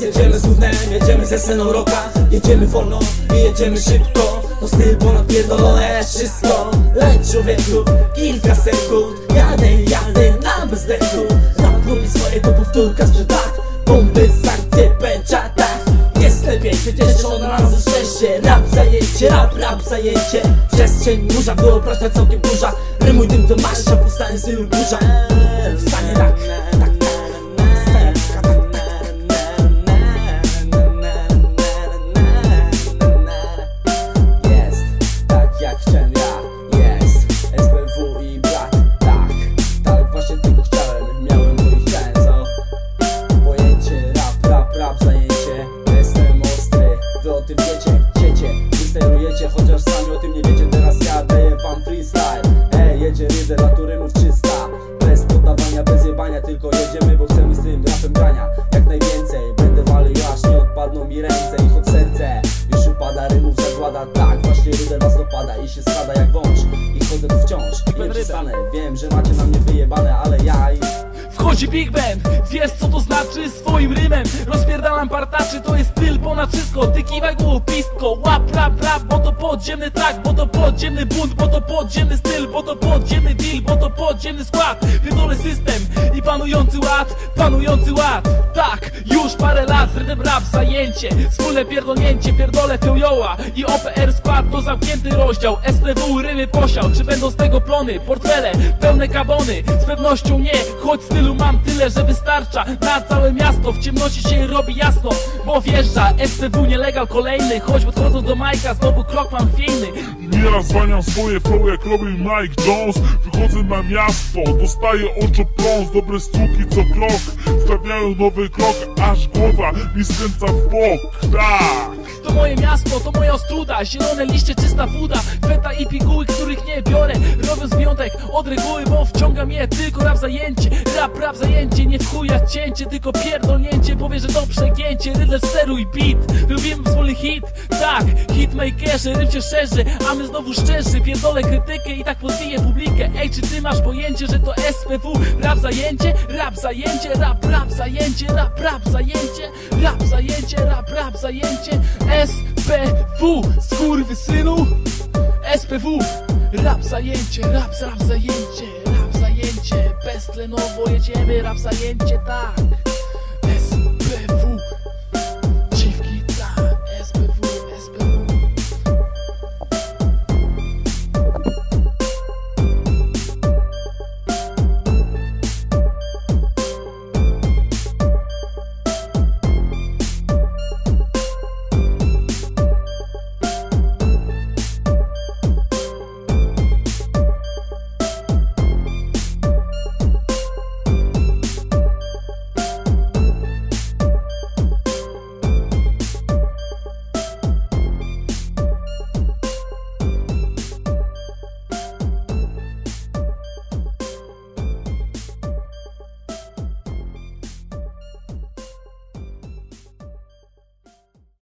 Jedziemy z gównem, jedziemy ze sceną rocka Jedziemy wolno i jedziemy szybko. To styl ponad pierdolone wszystko. Leć człowieku, kilka sekund. Jadę, jadę na bezdechu. Rap robi swoje, to powtórka sprzed lat. Bomby, sankcje, pęcza, tak. Jest lepiej, przecież od razu szczęście. Rap zajęcie, rap, rap zajęcie. Przestrzeń burza, wyobraźnia całkiem duża Rymuj tym co masz, a powstanie stylu burza. Wstanie tak, tak, chociaż sami o tym nie wiecie Teraz ja daję wam freestyle. Ej, jedzie ryder, a tu rymów 300 Bez poddawania, bez jebania Tylko jedziemy, bo chcemy z tym rapem grania. Jak najwięcej, będę walił aż nie odpadną mi ręce I choć serce. Już upada, rymów zagłada Tak, właśnie ryder was dopada i się spada jak wąż. I chodzę tu wciąż, nie przestanę. Wiem, że macie na mnie wyjebane, ale ja i Wchodzi Big Band, wiesz co to znaczy? Swoim rymem Rozpierdalam partaczy, to jest styl ponad wszystko. Ty kiwaj głupistko, łap rap rap Bo to podziemny track, bo to podziemny bunt Bo to podziemny styl, bo to podziemny deal Bo to podziemny skład, pierdolę system I panujący ład, panujący ład. Tak, już parę lat z rydem rap zajęcie Wspólne pierdolnięcie, pierdolę fiojoła I OPR skład to zamknięty rozdział. SPW rymy posiał, czy będą z tego plony? Portfele, pełne kabony, z pewnością nie Choć stylu mam tyle, że wystarcza. Na całe miasto, w ciemności się robi jasno Bo wjeżdża. SPW nielegal kolejny Choć podchodząc do Majka, znowu krok mam chwiejny Nieraz zwalniam swoje flow jak robi Mike Jones. Wychodzę na miasto, dostaję oczopląs Dobre sztuki co krok, stawiają nowy krok Aż głowa mi skręca w bok, tak. To moje miasto, to moja ostruda. Zielone liście, czysta woda. Feta i piguły, których nie biorę. Robię zwiątek od reguły, bo wciąga mnie tylko rap zajęcie. Rap, rap zajęcie, nie w chuja cięcie Tylko pierdolnięcie, powie, że to przegięcie Rydler steruj beat, lubimy wspólny hit. Tak, hitmakerze, rym się szerzy A my znowu szczerzy, pierdolę krytykę I tak podbiję publikę. Ej, czy ty masz pojęcie, że to SPW Rap zajęcie, rap zajęcie? Rap, rap zajęcie, rap, rap zajęcie? Rap zajęcie, rap, rap zajęcie? SPW, skurwysynu SPW, rap zajęcie, rap, rap zajęcie Rap zajęcie, beztlenowo jedziemy Rap zajęcie, tak